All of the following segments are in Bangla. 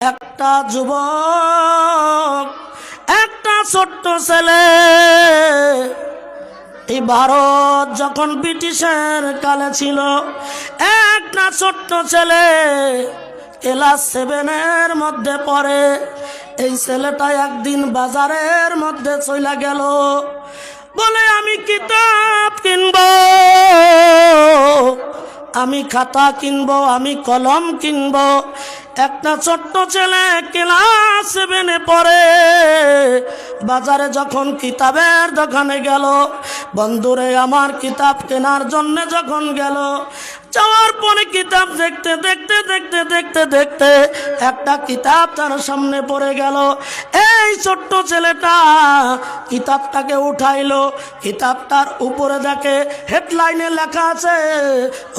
একটা যুবক, একটা ছোট্ট ছেলে। এই ভারত যখন ব্রিটিশের কালে ছিল, একটা ছোট্ট ছেলে ক্লাস সেভেনের মধ্যে পড়ে। এই ছেলেটা একদিন বাজারের মধ্যে চলে গেল। বলে, আমি কিতাব কিনবো। আমি খাতা কিনবো, আমি কলম কিনবো। একটা ছোট্ট ছেলে ক্লাস সেভেনে পড়ে। বাজারে যখন কিতাবের দোকানে গেল, বন্ধুরে আমার কিতাব কেনার জন্য যখন গেল, যাওয়ার পরে কিতাব দেখতে দেখতে দেখতে দেখতে দেখতে একটা কিতাব তার সামনে পড়ে গেল। এই ছোট্ট ছেলেটা কিতাবটাকে উঠাইলো, কিতাবটার উপরে দেখে হেডলাইনে লেখা আছে,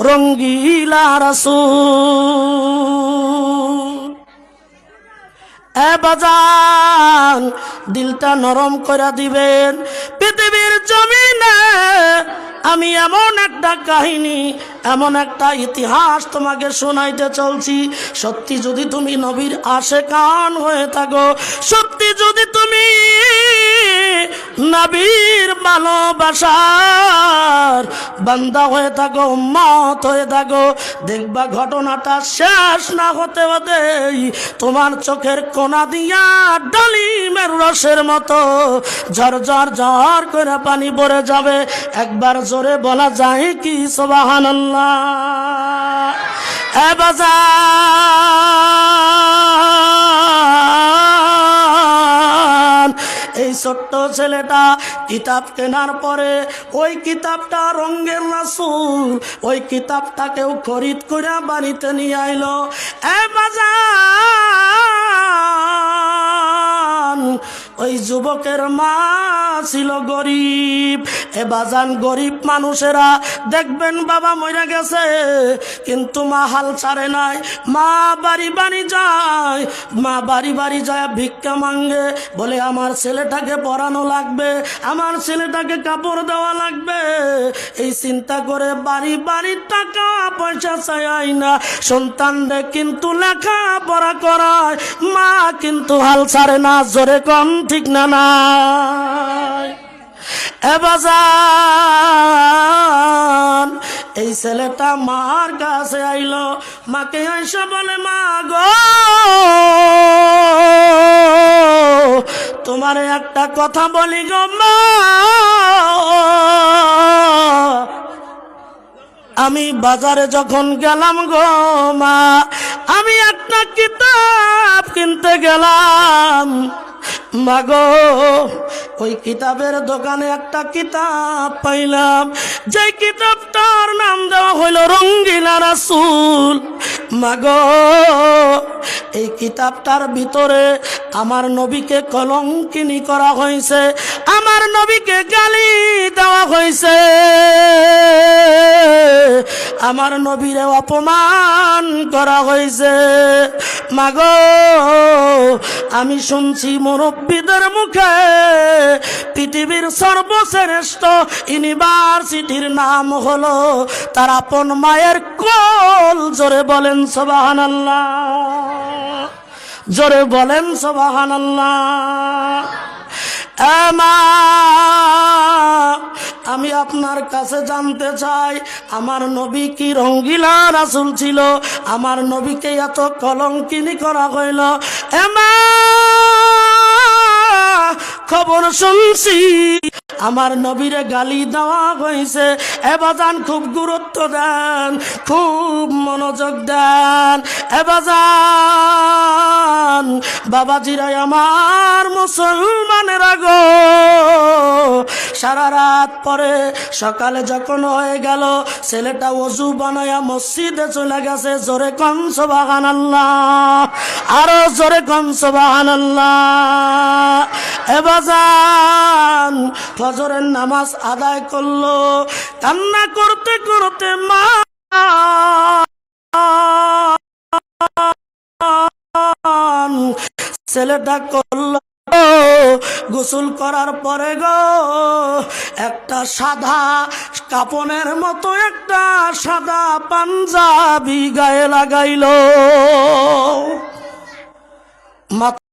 রঙ্গিলা রাসূল। এ বাজান, দিলটা নরম করে দিবেন, পৃথিবীর জমিনে আমি এমন একটা কাহিনী, এমন একটা ইতিহাস তোমাকে শোনাইতে চলছি। সত্যি যদি তুমি নবীর আশে কান হয়ে থাকো, সত্যি যদি তুমি নবীর ভালোবাসার বান্দা হয়ে থাকো মত হয়ে থাকো, দেখবা ঘটনাটা শেষ না হতে হতে তোমার চোখের কোনা দিয়া ডালিমের রসের মতো ঝর ঝর ঝর করে পানি পড়ে যাবে। একবার জোরে বলা যায় কি সোবাহান এ বাজার ছোট্ট ছেলেটা কিতাব কেনার পরে ওই কিতাবটা রঙ্গের রাসুল, ওই কিতাবটাকেও খরিদ করে বাড়িতে নিয়ে আইলো। এ বাজান ওই যুবকের মা ছিল গরিব। এ বাজান গরিব মানুষেরা দেখবেন বাবা মরে গেছে, কিন্তু মা হাল ছাড়ে নাই। মা বাড়ি বাড়ি যায়, মা বাড়ি বাড়ি যায়, ভিক্ষা মাঙ্গে। বলে, আমার ছেলেটাকে পড়ানো লাগবে, আমার ছেলেটাকে কাপড় দেওয়া লাগবে। এই চিন্তা করে বাড়ি বাড়ি টাকা পয়সা চাই না, সন্তানদের কিন্তু লেখা পড়া করায়। মা কিন্তু হাল ছাড়ে না, জোরে কম ঠিক না বাজান, এই ছেলেটা মার কাছে আইলো, মাকে আইসা বলে, মা গো, তোমার একটা কথা বলি গো, মা। আমি বাজারে যখন গেলাম গো, মা, আমি একটা কিতাব কিনতে গেলাম। মাগো, ওই কিতাবের দোকানে একটা কিতাব পাইলাম। যে কিতাবটার নাম দেওয়া হইল রঙ্গিলা রাসুল। মাগো, এই কিতাবটার ভিতরে আমার নবীকে কলঙ্কিনী করা হয়েছে, আমার নবীকে গালি দেওয়া হয়েছে। আমার নবীরে অপমান করা হয়েছে। মাগো, আমি শুনছি মুরব্বীদের মুখে পৃথিবীর সর্বশ্রেষ্ঠ ইউনিভার্সিটির নাম হলো, তার আপন মায়ের কোল জোরে বলেন সোবাহান জোরে বলেন সোবাহান আমি আপনার কাছে জানতে চাই, আমার নবী কি রঙ্গিলা রাসুল ছিল? আমার নবীকে এত কলঙ্কিনি করা হইল। এমা খবর শুনছি, আমার নবীরে গালি দেওয়া হয়েছে এবাজান খুব গুরুত্ব দেন, খুব মনোযোগ দেন। এবাজান বাবাজিরাই আমার মুসলমানের আগো, সারা রাত পরে সকালে যখন হয়ে গেল, ছেলেটা অজু বানায়া মসজিদে চলে গেছে, জোরে কম সোবাহান আল্লাহ আরও জোরে কম সোবাহান আল্লাহ এবাজান ফজরের নামাজ আদায় করল, কান্না করতে করতে মা ছেলেটা করল, গোসল করার পরে গো, একটা সাদা কাপনের মতো, একটা সাদা পাঞ্জাবি গায়ে লাগাইল। মাথা